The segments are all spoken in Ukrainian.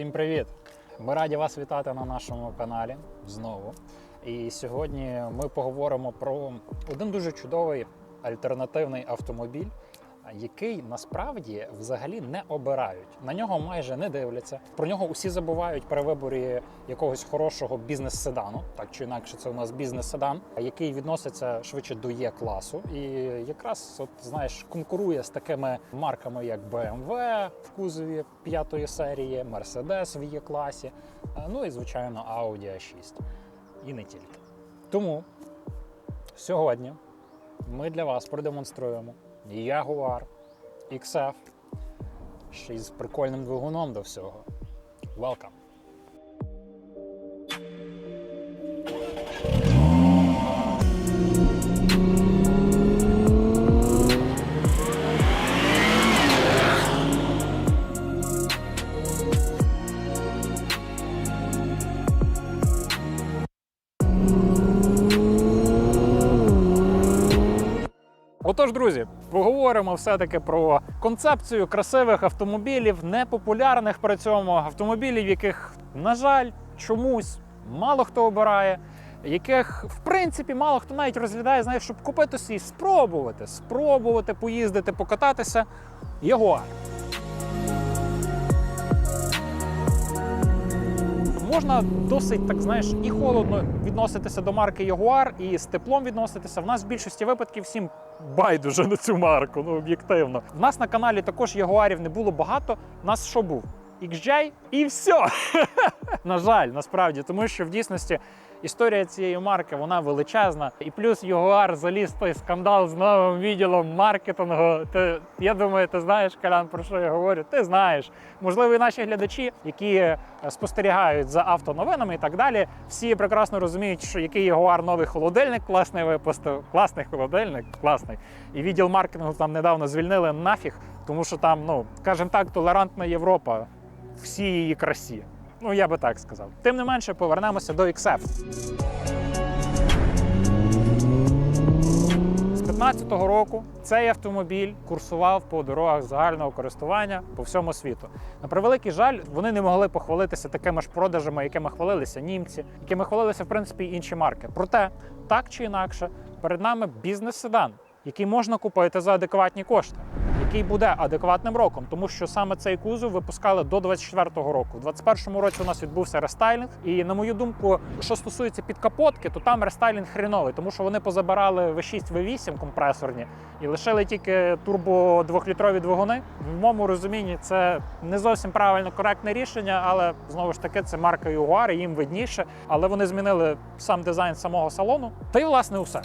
Всім привіт! Ми раді вас вітати на нашому каналі знову. І сьогодні ми поговоримо про один дуже чудовий альтернативний автомобіль, який насправді взагалі не обирають. На нього майже не дивляться. Про нього усі забувають при виборі якогось хорошого бізнес-седану, так чи інакше, це у нас бізнес-седан, який відноситься швидше до Є-класу. І якраз от знаєш, конкурує з такими марками, як BMW в кузові п'ятої серії, Mercedes в Є-класі, ну і звичайно Audi A6. І не тільки. Тому сьогодні ми для вас продемонструємо Jaguar XF ще й з прикольним двигуном до всього. Welcome! Отож, друзі, поговоримо все-таки про концепцію красивих автомобілів, непопулярних при цьому автомобілів, яких, на жаль, чомусь мало хто обирає, яких в принципі мало хто навіть розглядає, знаєш, щоб купити собі, спробувати, спробувати поїздити, покататися. Ягуар. Можна досить так знаєш і холодно відноситися до марки Ягуар, і з теплом відноситися. В нас в більшості випадків всім байдуже на цю марку, ну об'єктивно. В нас на каналі також Ягуарів не було багато. У нас що був? XJ і все. на жаль, насправді, тому що в дійсності історія цієї марки вона величезна. І плюс Ягуар заліз той скандал з новим відділом маркетингу. Ти, я думаю, ти знаєш, Калян, про що я говорю? Ти знаєш. Можливо, і наші глядачі, які е, спостерігають за автоновинами і так далі, всі прекрасно розуміють, що який Ягуар новий холодильник класний випустив. Класний холодильник, класний. І відділ маркетингу там недавно звільнили нафіг, тому що там, ну, скажімо так, толерантна Європа всій її красі. Ну, я би так сказав. Тим не менше, повернемося до XF. З 15-го року цей автомобіль курсував по дорогах загального користування по всьому світу. На превеликий жаль, вони не могли похвалитися такими ж продажами, якими хвалилися німці, якими хвалилися в принципі інші марки. Проте, так чи інакше, перед нами бізнес-седан, який можна купити за адекватні кошти який буде адекватним роком, тому що саме цей кузов випускали до 24-го року. У 21-му році у нас відбувся рестайлінг. І на мою думку, що стосується підкапотки, то там рестайлінг хріновий, тому що вони позабирали V6, V8 компресорні і лишили тільки турбо двохлітрові двигуни. В моєму розумінні це не зовсім правильне коректне рішення, але знову ж таки це марка Jaguar, їм видніше. Але вони змінили сам дизайн самого салону. Та й власне усе.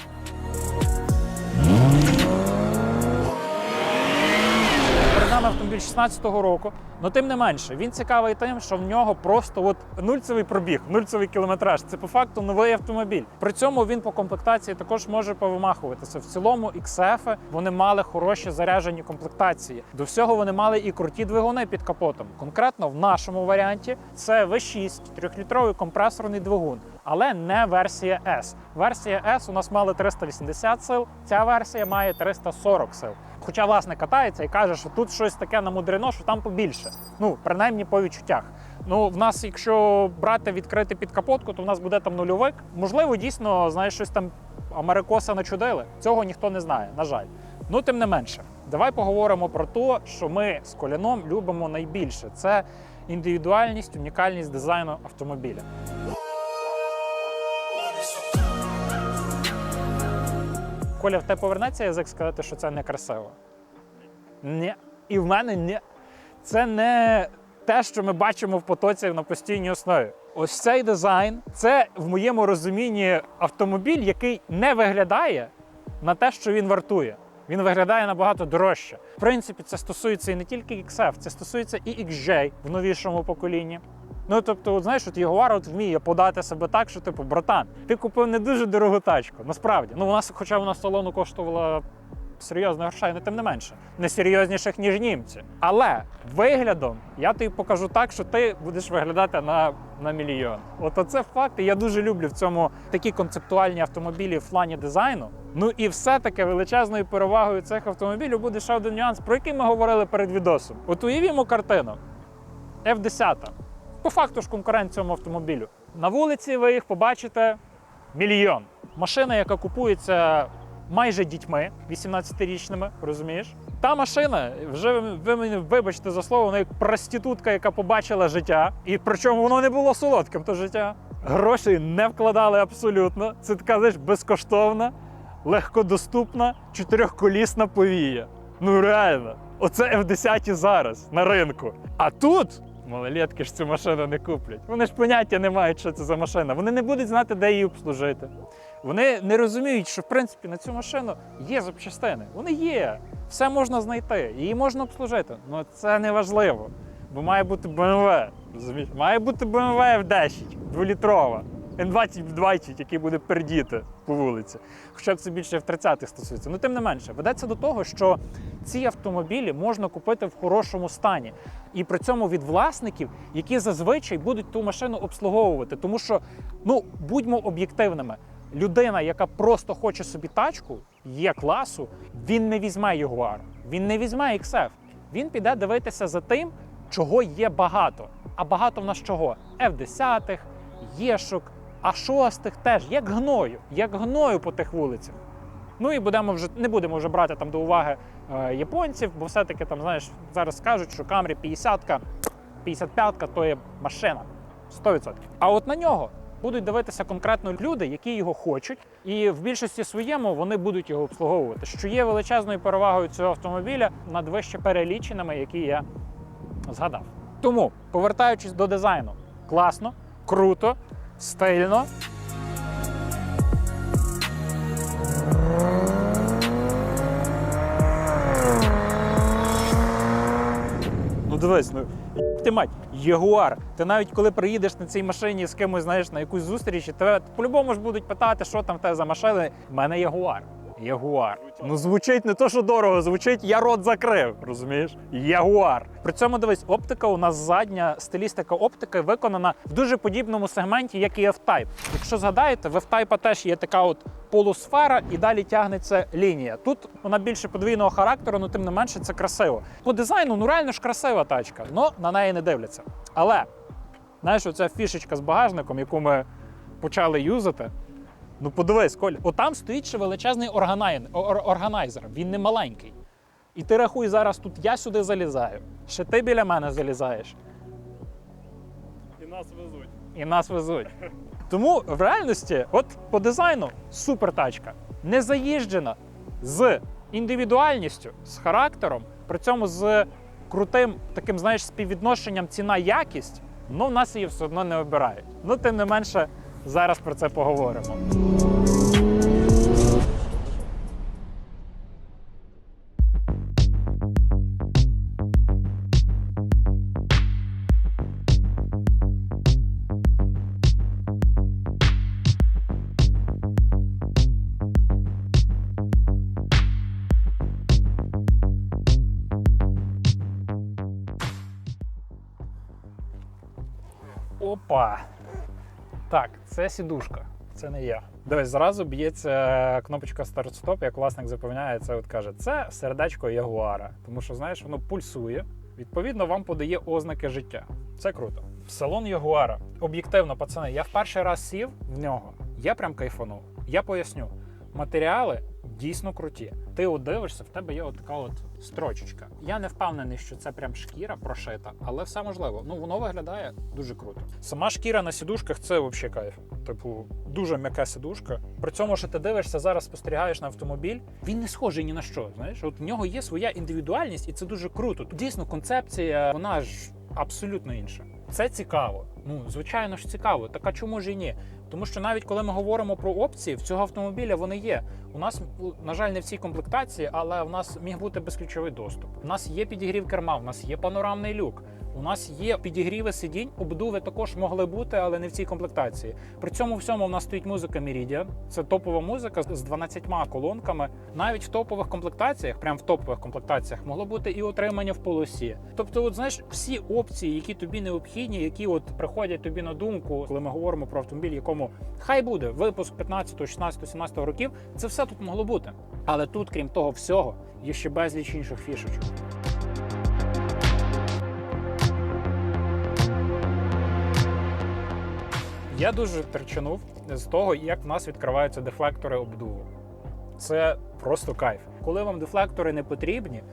Нами автомобіль 16-го року, але тим не менше, він цікавий тим, що в нього просто от нульцевий пробіг, нульцевий кілометраж. Це по факту новий автомобіль. При цьому він по комплектації також може повимахуватися. В цілому XF вони мали хороші заряджені комплектації. До всього вони мали і круті двигуни під капотом. Конкретно в нашому варіанті це V6, трьохлітровий компресорний двигун. Але не версія S. Версія S у нас мала 380 сил, ця версія має 340 сил. Хоча власне катається і каже, що тут щось таке намудрено, що там побільше. Ну, принаймні по відчуттях. Ну, в нас, якщо брати відкрити під капотку, то в нас буде там нульовик. Можливо, дійсно, знаєш, щось там Америкоса начудили. Цього ніхто не знає, на жаль. Ну, тим не менше, давай поговоримо про те, що ми з коляном любимо найбільше. Це індивідуальність, унікальність дизайну автомобіля. Коля, в тебе повернеться язик сказати, що це не красиво? Ні. І в мене ні. Це не те, що ми бачимо в потоці на постійній основі. Ось цей дизайн це в моєму розумінні автомобіль, який не виглядає на те, що він вартує. Він виглядає набагато дорожче. В принципі, це стосується і не тільки XF, це стосується і XJ в новішому поколінні. Ну тобто, от, знаєш, от Ягуар от вміє подати себе так, що типу, братан, ти купив не дуже дорогу тачку. Насправді, ну вона, хоча вона салону коштувала серйозно грошей, але тим не менше, не серйозніших, ніж німці. Але виглядом я тобі покажу так, що ти будеш виглядати на, на мільйон. От оце факт. І я дуже люблю в цьому такі концептуальні автомобілі в плані дизайну. Ну і все-таки величезною перевагою цих автомобілів буде ще один нюанс, про який ми говорили перед відосом. От уявімо картину. F10. По факту ж конкурент цьому автомобілю. На вулиці ви їх побачите мільйон. Машина, яка купується майже дітьми 18-річними, розумієш? Та машина, вже ви мені вибачте за слово, вона як проститутка, яка побачила життя, і причому воно не було солодким, то життя. Грошей не вкладали абсолютно. Це така знаєш, безкоштовна, легкодоступна, чотирьохколісна повія. Ну реально, оце F10 зараз на ринку. А тут малолетки ж цю машину не куплять. Вони ж поняття не мають, що це за машина. Вони не будуть знати, де її обслужити. Вони не розуміють, що в принципі на цю машину є запчастини. Вони є. Все можна знайти, її можна обслужити. Ну це не важливо. Бо має бути BMW. Розумієш? Має бути BMW F10, 2-літрова. N20 20 який буде пердіти по вулиці. Хоча це більше F30 стосується. Ну, тим не менше, ведеться до того, що ці автомобілі можна купити в хорошому стані. І при цьому від власників, які зазвичай будуть ту машину обслуговувати. Тому що, ну, будьмо об'єктивними, людина, яка просто хоче собі тачку, є класу, він не візьме Jaguar, він не візьме XF. Він піде дивитися за тим, чого є багато. А багато в нас чого? F10, Єшок, А6 теж, як гною, як гною по тих вулицях. Ну і будемо вже не будемо вже брати там до уваги е, японців, бо все-таки там, знаєш, зараз кажуть, що Camry 50-ка, 55-ка то є машина. 100%. А от на нього будуть дивитися конкретно люди, які його хочуть, і в більшості своєму вони будуть його обслуговувати, що є величезною перевагою цього автомобіля над вище переліченими, які я згадав. Тому, повертаючись до дизайну, класно, круто, стильно. Ну дивись, ну ти мать, Ягуар. Ти навіть коли приїдеш на цій машині з кимось, знаєш, на якусь зустріч, тебе по-любому ж будуть питати, що там в тебе за машина. В мене Ягуар. Ягуар. Ну звучить не то, що дорого, звучить я рот закрив. Розумієш? Ягуар. При цьому дивись, оптика у нас задня стилістика оптики виконана в дуже подібному сегменті, як і F-Type. Якщо згадаєте, в F-Type теж є така от полусфера і далі тягнеться лінія. Тут вона більше подвійного характеру, але тим не менше це красиво. По дизайну, ну реально ж красива тачка, але на неї не дивляться. Але знаєш, оця фішечка з багажником, яку ми почали юзати. Ну подивись, Коль, отам стоїть ще величезний органай- ор- органайзер. Він не маленький. І ти рахуй зараз тут я сюди залізаю, ще ти біля мене залізаєш, І нас везуть. і нас везуть. Тому в реальності, от по дизайну, супер тачка. Не заїжджена з індивідуальністю, з характером, при цьому з крутим таким, знаєш, співвідношенням ціна-якість, ну в нас її все одно не обирають. Ну, тим не менше, зараз про це поговоримо. Опа! Так, це сідушка, це не я. Дивись, зразу б'ється кнопочка старт-стоп, як власник запевняє, це от каже, це сердечко Ягуара. Тому що, знаєш, воно пульсує, відповідно, вам подає ознаки життя. Це круто. Салон Ягуара. Об'єктивно, пацани, я в перший раз сів в нього. Я прям кайфанув. Я поясню. Матеріали дійсно круті. Ти от дивишся, в тебе є от така от строчечка. Я не впевнений, що це прям шкіра прошита, але все можливо. Ну воно виглядає дуже круто. Сама шкіра на сідушках це взагалі кайф. Типу, дуже м'яка сідушка. При цьому, що ти дивишся зараз, спостерігаєш на автомобіль, він не схожий ні на що. Знаєш, от в нього є своя індивідуальність, і це дуже круто. Дійсно, концепція, вона ж абсолютно інша. Це цікаво. Ну, звичайно ж, цікаво. Так а чому ж і ні? Тому що навіть коли ми говоримо про опції, в цього автомобіля вони є. У нас, на жаль, не в цій комплектації, але в нас міг бути безключовий доступ. У нас є підігрів керма, у нас є панорамний люк. У нас є підігріви сидінь, обдуви також могли бути, але не в цій комплектації. При цьому всьому в нас стоїть музика Meridian. Це топова музика з 12 колонками. Навіть в топових комплектаціях, прямо в топових комплектаціях, могло бути і отримання в полосі. Тобто, от знаєш, всі опції, які тобі необхідні, які от приходять тобі на думку, коли ми говоримо про автомобіль, якому хай буде випуск 15, 16, 17 років, це все тут могло бути. Але тут, крім того всього, є ще безліч інших фішечок. Я дуже терчанув з того, як в нас відкриваються дефлектори обдуву. Це просто кайф. Коли вам дефлектори не потрібні,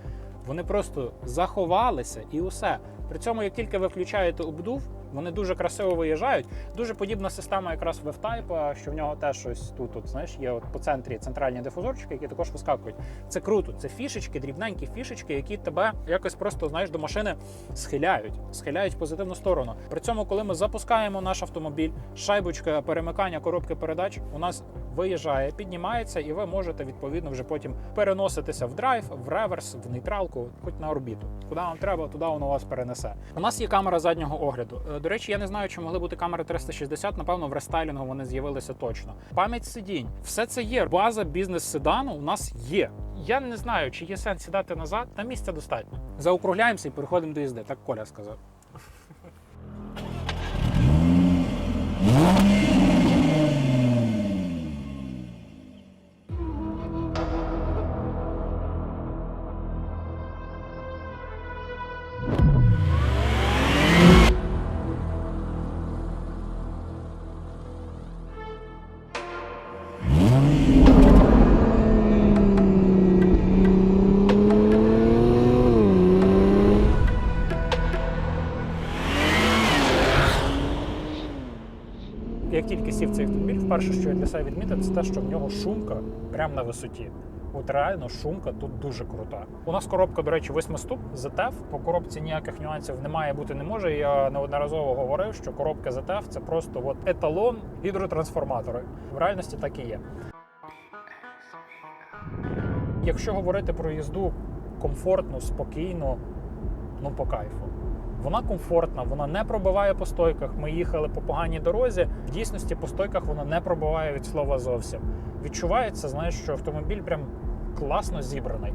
вони просто заховалися і усе. При цьому, як тільки ви включаєте обдув, вони дуже красиво виїжджають. Дуже подібна система якраз в F-Type, що в нього теж щось тут, от, знаєш, є от по центрі центральні дифузорчики, які також вискакують. Це круто. Це фішечки, дрібненькі фішечки, які тебе якось просто знаєш до машини схиляють, схиляють в позитивну сторону. При цьому, коли ми запускаємо наш автомобіль, шайбочка перемикання коробки передач у нас виїжджає, піднімається, і ви можете відповідно вже потім переноситися в драйв, в реверс, в нейтралку, хоч на орбіту. Куди вам треба, туди воно вас перенесе. У нас є камера заднього огляду. До речі, я не знаю, чи могли бути камери 360. Напевно, в рестайлінгу вони з'явилися точно. Пам'ять сидінь, все це є. База бізнес-седану у нас є. Я не знаю, чи є сенс сідати назад. Та місця достатньо. Заокругляємося і переходимо до їзди. Так Коля сказав. Себе відмітив, це те, що в нього шумка прямо на висоті. От реально шумка тут дуже крута. У нас коробка, до речі, восьмиступ ZF. По коробці ніяких нюансів немає бути не може. Я неодноразово говорив, що коробка ZF – це просто от еталон гідротрансформатора. В реальності так і є. Якщо говорити про їзду комфортно, спокійно, ну по кайфу. Вона комфортна, вона не пробиває по стойках. Ми їхали по поганій дорозі. В дійсності по стойках вона не пробиває від слова зовсім. Відчувається, знаєш, що автомобіль прям класно зібраний.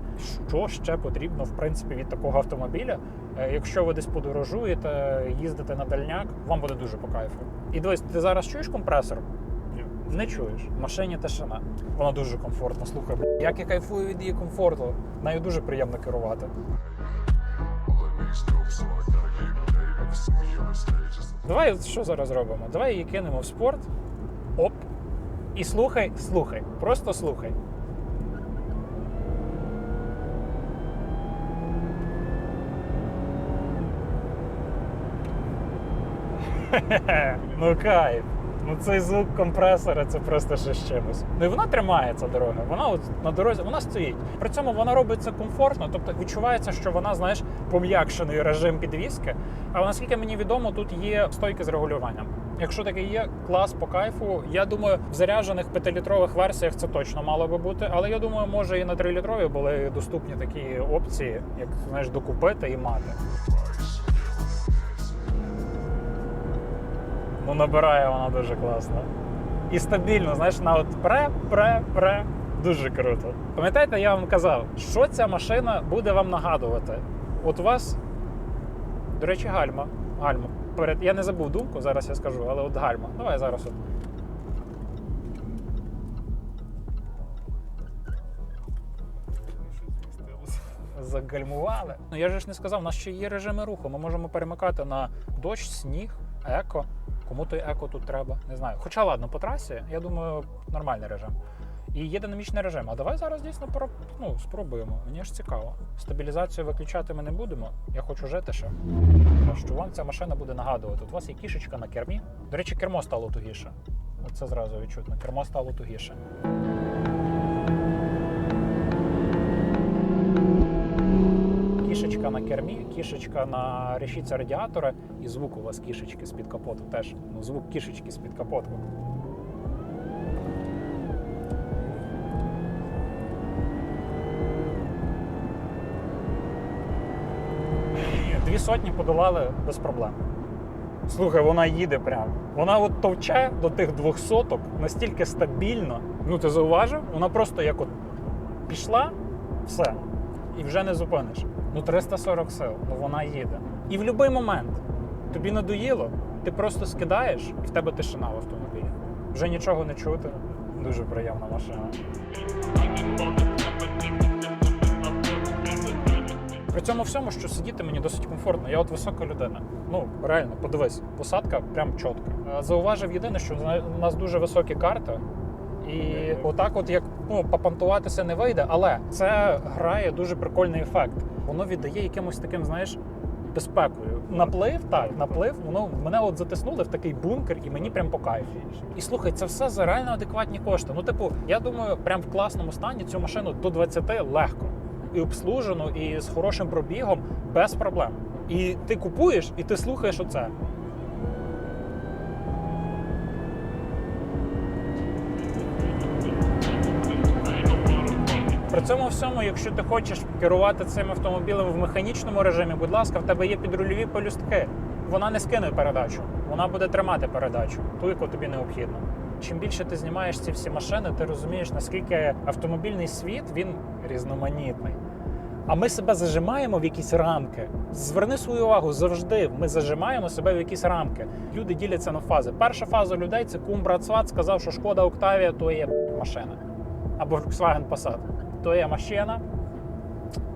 Що ще потрібно, в принципі, від такого автомобіля? Е, Якщо ви десь подорожуєте, їздите на дальняк, вам буде дуже по кайфу. І дивись, ти зараз чуєш компресор? Не чуєш. В машині тишина. Вона дуже комфортна. Слухай, як я кайфую від її комфорту. Нею дуже приємно керувати. Давай що зараз робимо? Давай її кинемо в спорт. Оп. І слухай, слухай. Просто слухай. ну кайф. Ну цей звук компресора це просто ще з чимось. Ну і вона тримається дорога. Вона от на дорозі вона стоїть. При цьому вона робить це комфортно, тобто відчувається, що вона, знаєш, пом'якшений режим підвіски. А наскільки мені відомо, тут є стойки з регулюванням. Якщо таке є, клас по кайфу. Я думаю, в заряджених 5-літрових версіях це точно мало би бути. Але я думаю, може і на 3-літрові були доступні такі опції, як знаєш, докупити і мати. Ну, набирає вона дуже класно. І стабільно, знаєш, на от пре, пре, пре. Дуже круто. Пам'ятаєте, я вам казав, що ця машина буде вам нагадувати? От у вас, до речі, гальма. Гальма. Перед... Я не забув думку, зараз я скажу, але от гальма. Давай зараз от. Загальмували. Ну я ж не сказав, у нас ще є режими руху. Ми можемо перемикати на дощ, сніг, еко. Кому той еко тут треба, не знаю. Хоча ладно, по трасі, я думаю, нормальний режим. І є динамічний режим. А давай зараз дійсно про- ну, спробуємо. Мені ж цікаво. Стабілізацію виключати ми не будемо. Я хочу жити ще. Що вам ця машина буде нагадувати. От у вас є кішечка на кермі. До речі, кермо стало тугіше. Оце зразу відчутно. Кермо стало тугіше. Кішечка на кермі, кішечка на решітці радіатора, і звук у вас кішечки з-під капоту теж. Ну, звук кішечки з-під капоту. Дві сотні подолали без проблем. Слухай, вона їде прямо. Вона от товче до тих двох соток настільки стабільно. Ну, ти зауважив? Вона просто як от пішла, все. І вже не зупиниш. Ну 340 сил, ну вона їде. І в будь-який момент тобі надоїло, ти просто скидаєш, і в тебе тишина в автомобілі. Вже нічого не чути. Дуже приємна машина. При цьому всьому, що сидіти мені досить комфортно. Я от висока людина. Ну реально, подивись, посадка прям чітка. Е, Зауважив єдине, що у нас дуже високі карти. І отак, от як ну, попантуватися не вийде, але це грає дуже прикольний ефект. Воно віддає якимось таким, знаєш, безпекою. Наплив, так, наплив, воно мене от затиснули в такий бункер, і мені прям по кайфу. І слухай, це все за реально адекватні кошти. Ну, типу, я думаю, прям в класному стані цю машину до 20 легко. І обслужено, і з хорошим пробігом без проблем. І ти купуєш, і ти слухаєш оце. При цьому всьому, якщо ти хочеш керувати цим автомобілем в механічному режимі, будь ласка, в тебе є підрульові полюстки. Вона не скине передачу, вона буде тримати передачу, ту, яку тобі необхідно. Чим більше ти знімаєш ці всі машини, ти розумієш, наскільки автомобільний світ він різноманітний. А ми себе зажимаємо в якісь рамки. Зверни свою увагу завжди. Ми зажимаємо себе в якісь рамки. Люди діляться на фази. Перша фаза людей це кум брат сват сказав, що шкода Октавія то є машина. Або Volkswagen Passat. То є машина,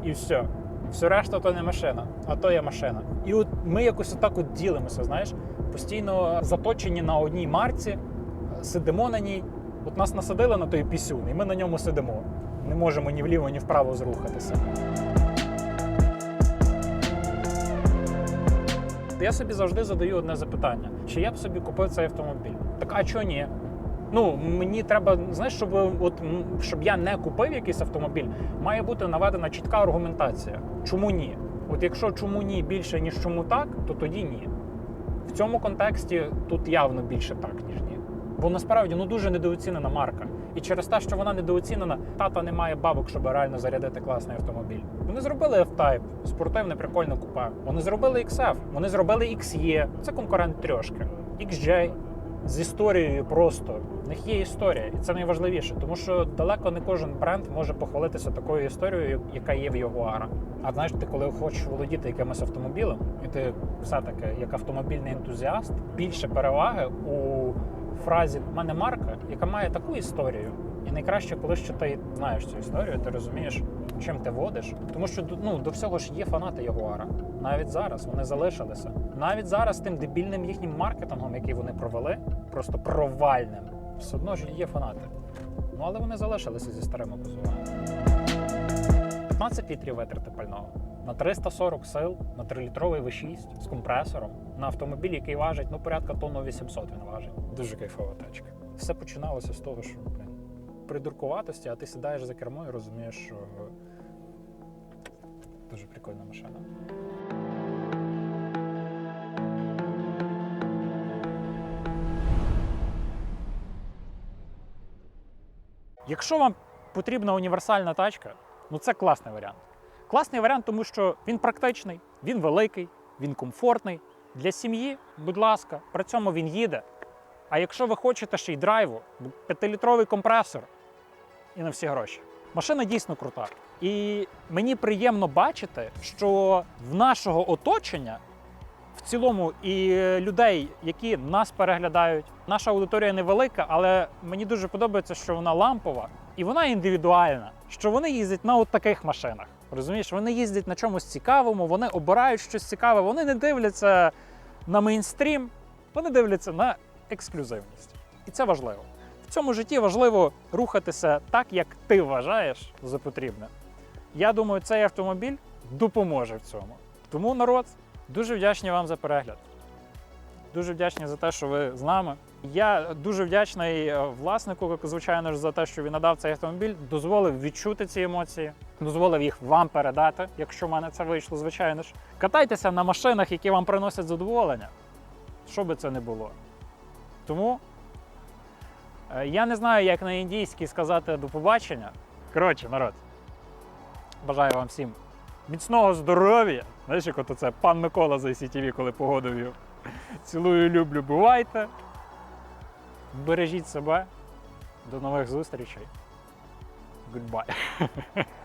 і все. Все решта то не машина, а то є машина. І от ми якось отак от ділимося, знаєш, постійно заточені на одній марці, сидимо на ній. От нас насадили на той пісюн, і ми на ньому сидимо. Не можемо ні вліво, ні вправо зрухатися. Я собі завжди задаю одне запитання: чи я б собі купив цей автомобіль? Так а чого ні? Ну, мені треба, знаєш, щоб, от, щоб я не купив якийсь автомобіль, має бути наведена чітка аргументація. Чому ні? От якщо чому ні більше, ніж чому так, то тоді ні. В цьому контексті тут явно більше так, ніж ні. Бо насправді ну дуже недооцінена марка. І через те, що вона недооцінена, тата не має бабок, щоб реально зарядити класний автомобіль. Вони зробили F-Type, спортивне прикольне купе. Вони зробили XF, вони зробили XE, це конкурент трьошки. XJ з історією просто. В них є історія, і це найважливіше, тому що далеко не кожен бренд може похвалитися такою історією, яка є в Ягуара. А знаєш, ти коли хочеш володіти якимось автомобілем, і ти все-таки як автомобільний ентузіаст, більше переваги у фразі в мене марка, яка має таку історію. І найкраще, коли що ти знаєш цю історію, ти розумієш, чим ти водиш. Тому що ну, до всього ж є фанати Ягуара. Навіть зараз вони залишилися. Навіть зараз тим дебільним їхнім маркетингом, який вони провели, просто провальним, все одно ж є фанати. Ну але вони залишилися зі старими кузовами. 15 літрів витрати пального на 340 сил на 3-літровий V6 з компресором на автомобіль, який важить ну порядка тонну 800 він важить. Дуже кайфова тачка. Все починалося з того, що блин, придуркуватості, а ти сідаєш за кермо і розумієш, що дуже прикольна машина. Якщо вам потрібна універсальна тачка, ну це класний варіант. Класний варіант, тому що він практичний, він великий, він комфортний. Для сім'ї, будь ласка, при цьому він їде. А якщо ви хочете ще й драйву, п'ятилітровий компресор і на всі гроші. Машина дійсно крута. І мені приємно бачити, що в нашого оточення в цілому і людей, які нас переглядають, наша аудиторія невелика, але мені дуже подобається, що вона лампова і вона індивідуальна, що вони їздять на от таких машинах. Розумієш, вони їздять на чомусь цікавому, вони обирають щось цікаве, вони не дивляться на мейнстрім, вони дивляться на ексклюзивність. І це важливо. В цьому житті важливо рухатися так, як ти вважаєш за потрібне. Я думаю, цей автомобіль допоможе в цьому. Тому народ, дуже вдячні вам за перегляд. Дуже вдячні за те, що ви з нами. Я дуже вдячний е, власнику, звичайно ж, за те, що він надав цей автомобіль, дозволив відчути ці емоції, дозволив їх вам передати, якщо в мене це вийшло, звичайно ж. Катайтеся на машинах, які вам приносять задоволення, що би це не було. Тому е, я не знаю, як на індійській сказати до побачення. Коротше, народ, бажаю вам всім міцного здоров'я. Знаєш, як ото це пан Микола за ICTV, коли погоду вів. Цілую, люблю, бувайте. Бережіть себе. До нових зустрічей. Goodbye.